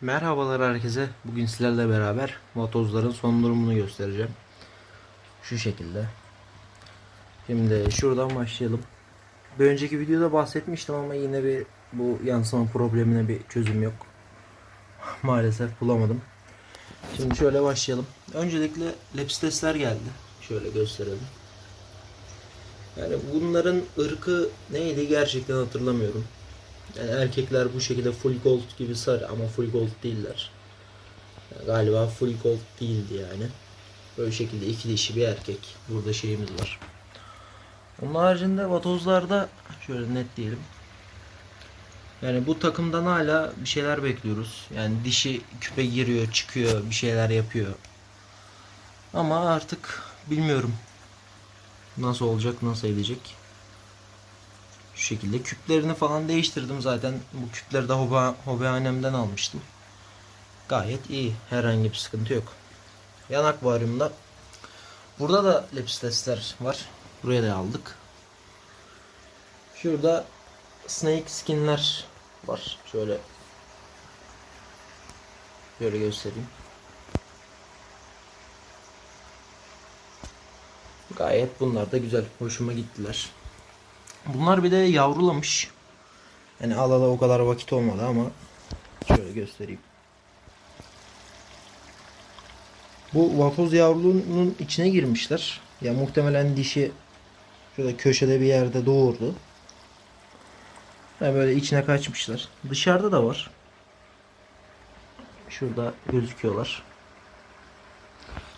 Merhabalar herkese. Bugün sizlerle beraber vatozların son durumunu göstereceğim. Şu şekilde. Şimdi şuradan başlayalım. Bir önceki videoda bahsetmiştim ama yine bir bu yansıma problemine bir çözüm yok. Maalesef bulamadım. Şimdi şöyle başlayalım. Öncelikle lepstesler geldi. Şöyle gösterelim. Yani bunların ırkı neydi gerçekten hatırlamıyorum. Yani erkekler bu şekilde full gold gibi sarı ama full gold değiller. Galiba full gold değildi yani. Böyle şekilde iki dişi bir erkek. Burada şeyimiz var. Onun haricinde vatozlarda şöyle net diyelim. Yani bu takımdan hala bir şeyler bekliyoruz. Yani dişi küpe giriyor, çıkıyor, bir şeyler yapıyor. Ama artık bilmiyorum. Nasıl olacak, nasıl edecek. Şu şekilde küplerini falan değiştirdim zaten. Bu küpleri de hobi, hobihanemden almıştım. Gayet iyi. Herhangi bir sıkıntı yok. Yan akvaryumda burada da lepistesler var. Buraya da aldık. Şurada snake skinler var. Şöyle Şöyle göstereyim. Gayet bunlar da güzel. Hoşuma gittiler. Bunlar bir de yavrulamış. Yani alala o kadar vakit olmadı ama şöyle göstereyim. Bu vatoz yavruluğunun içine girmişler. Ya muhtemelen dişi şurada köşede bir yerde doğurdu. Yani böyle içine kaçmışlar. Dışarıda da var. Şurada gözüküyorlar.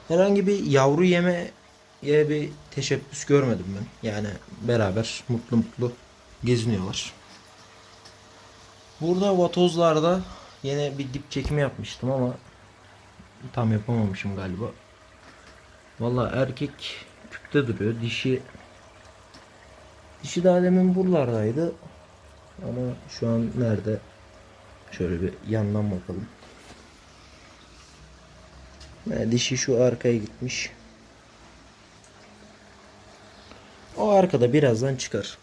Herhangi bir yavru yeme ya bir teşebbüs görmedim ben. Yani beraber mutlu mutlu geziniyorlar. Burada vatozlarda yine bir dip çekimi yapmıştım ama tam yapamamışım galiba. Valla erkek küpte duruyor. Dişi dişi daha demin buralardaydı. Ama şu an nerede? Şöyle bir yandan bakalım. Yani dişi şu arkaya gitmiş. O arkada birazdan çıkar.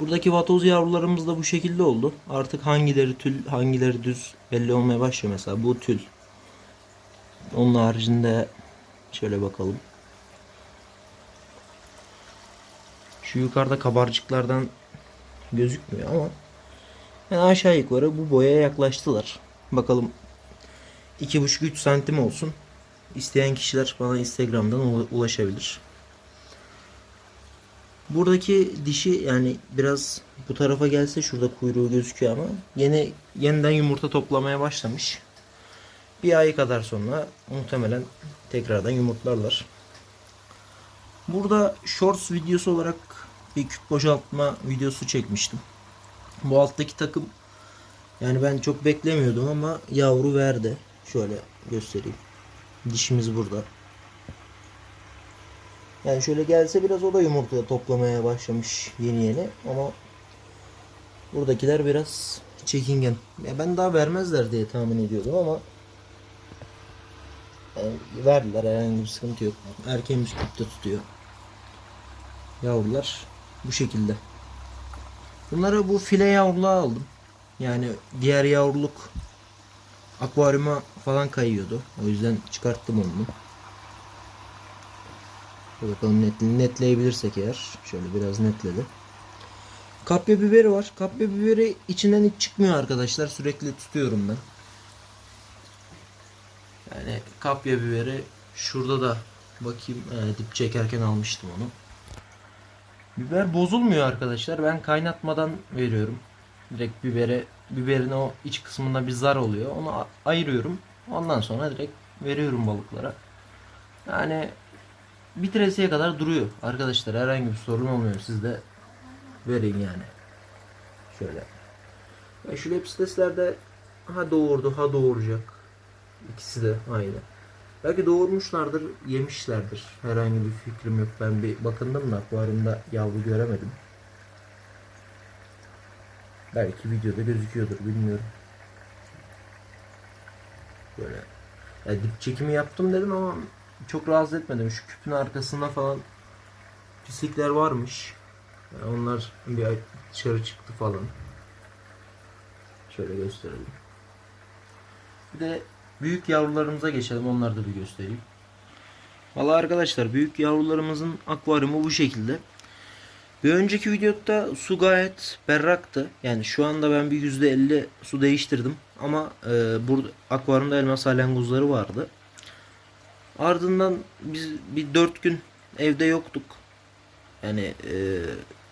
Buradaki vatoz yavrularımız da bu şekilde oldu. Artık hangileri tül, hangileri düz belli olmaya başlıyor mesela. Bu tül. Onun haricinde şöyle bakalım. Şu yukarıda kabarcıklardan gözükmüyor ama yani aşağı yukarı bu boyaya yaklaştılar. Bakalım 2,5-3 santim olsun. İsteyen kişiler bana Instagram'dan ulaşabilir. Buradaki dişi yani biraz bu tarafa gelse şurada kuyruğu gözüküyor ama yine yeniden yumurta toplamaya başlamış. Bir ay kadar sonra muhtemelen tekrardan yumurtlarlar. Burada shorts videosu olarak bir küp boşaltma videosu çekmiştim. Bu alttaki takım yani ben çok beklemiyordum ama yavru verdi. Şöyle göstereyim. Dişimiz burada. Yani şöyle gelse biraz o da yumurta toplamaya başlamış yeni yeni ama buradakiler biraz çekingen. Ya ben daha vermezler diye tahmin ediyordum ama yani verdiler herhangi bir sıkıntı yok. Erkeğimiz küpte tutuyor. Yavrular bu şekilde. Bunları bu file yavruluğa aldım. Yani diğer yavruluk akvaryuma falan kayıyordu. O yüzden çıkarttım onu. Bakalım net, netleyebilirsek eğer. Şöyle biraz netledi. Kapya biberi var. Kapya biberi içinden hiç çıkmıyor arkadaşlar. Sürekli tutuyorum ben. Yani kapya biberi şurada da bakayım e, dip çekerken almıştım onu. Biber bozulmuyor arkadaşlar. Ben kaynatmadan veriyorum. Direkt bibere biberin o iç kısmında bir zar oluyor. Onu ayırıyorum. Ondan sonra direkt veriyorum balıklara. Yani bitiresiye kadar duruyor. Arkadaşlar herhangi bir sorun olmuyor. Siz de verin yani. Şöyle. Ve şu lepsteslerde ha doğurdu ha doğuracak. İkisi de aynı. Belki doğurmuşlardır, yemişlerdir. Herhangi bir fikrim yok. Ben bir bakındım da akvaryumda yavru göremedim. Belki videoda gözüküyordur bilmiyorum. Böyle yani dip çekimi yaptım dedim ama çok rahatsız etmedim. Şu küpün arkasında falan pislikler varmış. Yani onlar bir dışarı çıktı falan. Şöyle gösterelim. Bir de büyük yavrularımıza geçelim. Onları da bir göstereyim. Valla arkadaşlar büyük yavrularımızın akvaryumu bu şekilde. Bir önceki videoda su gayet berraktı. Yani şu anda ben bir %50 su değiştirdim. Ama e, burada akvaryumda elmas salyangozları vardı. Ardından biz bir 4 gün evde yoktuk. Yani e,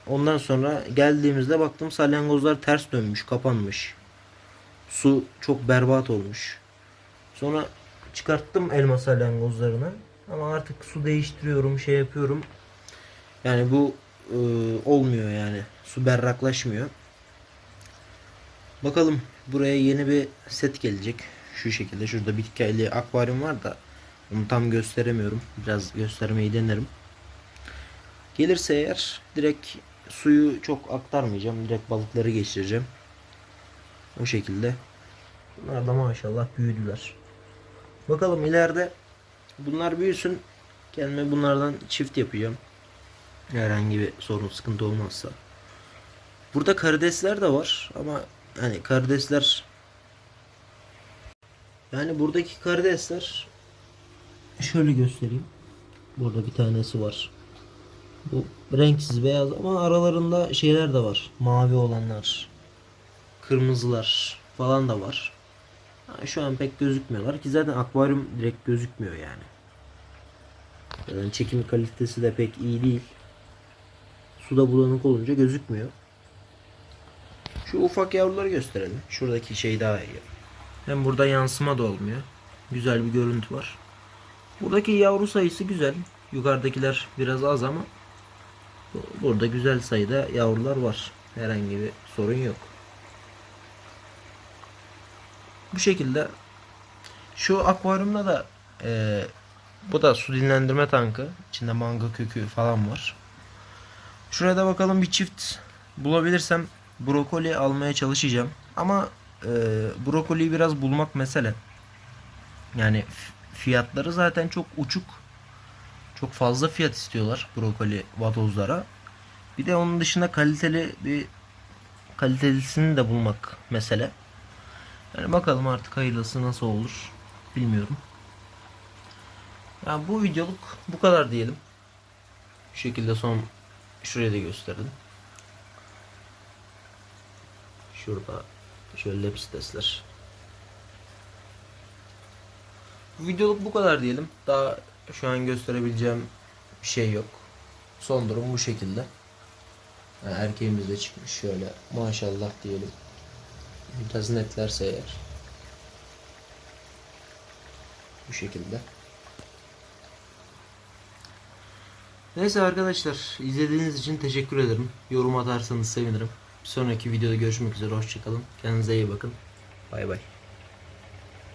ondan sonra geldiğimizde baktım salyangozlar ters dönmüş, kapanmış. Su çok berbat olmuş. Sonra çıkarttım elma salyangozlarını. Ama artık su değiştiriyorum, şey yapıyorum. Yani bu e, olmuyor yani. Su berraklaşmıyor. Bakalım buraya yeni bir set gelecek. Şu şekilde. Şurada bitkiyle akvaryum var da onu tam gösteremiyorum. Biraz göstermeyi denerim. Gelirse eğer direkt suyu çok aktarmayacağım. Direkt balıkları geçireceğim. O şekilde. Bunlar da maşallah büyüdüler. Bakalım ileride bunlar büyüsün. Kendime bunlardan çift yapacağım. Herhangi bir sorun sıkıntı olmazsa. Burada karidesler de var ama hani karidesler yani buradaki karidesler şöyle göstereyim. Burada bir tanesi var. Bu renksiz beyaz ama aralarında şeyler de var. Mavi olanlar. Kırmızılar falan da var. Ha, şu an pek gözükmüyorlar ki zaten akvaryum direkt gözükmüyor yani. Yani çekim kalitesi de pek iyi değil. Suda bulanık olunca gözükmüyor. Şu ufak yavruları gösterelim. Şuradaki şey daha iyi. Hem burada yansıma da olmuyor. Güzel bir görüntü var. Buradaki yavru sayısı güzel. Yukarıdakiler biraz az ama bu- burada güzel sayıda yavrular var. Herhangi bir sorun yok. Bu şekilde şu akvaryumda da e, bu da su dinlendirme tankı. İçinde manga kökü falan var. Şuraya da bakalım bir çift bulabilirsem brokoli almaya çalışacağım. Ama e, brokoliyi biraz bulmak mesele. Yani fiyatları zaten çok uçuk. Çok fazla fiyat istiyorlar brokoli vatozlara. Bir de onun dışında kaliteli bir kalitelisini de bulmak mesele. Yani bakalım artık hayırlısı nasıl olur bilmiyorum. Yani bu videoluk bu kadar diyelim. Bu şekilde son şuraya da gösterdim. Şurada şöyle lepstesler. Bu videoluk bu kadar diyelim. Daha şu an gösterebileceğim bir şey yok. Son durum bu şekilde. Yani erkeğimiz de çıkmış şöyle maşallah diyelim. Biraz netlerse eğer. Bu şekilde. Neyse arkadaşlar izlediğiniz için teşekkür ederim. Yorum atarsanız sevinirim. Bir sonraki videoda görüşmek üzere. Hoşçakalın. Kendinize iyi bakın. Bay bay.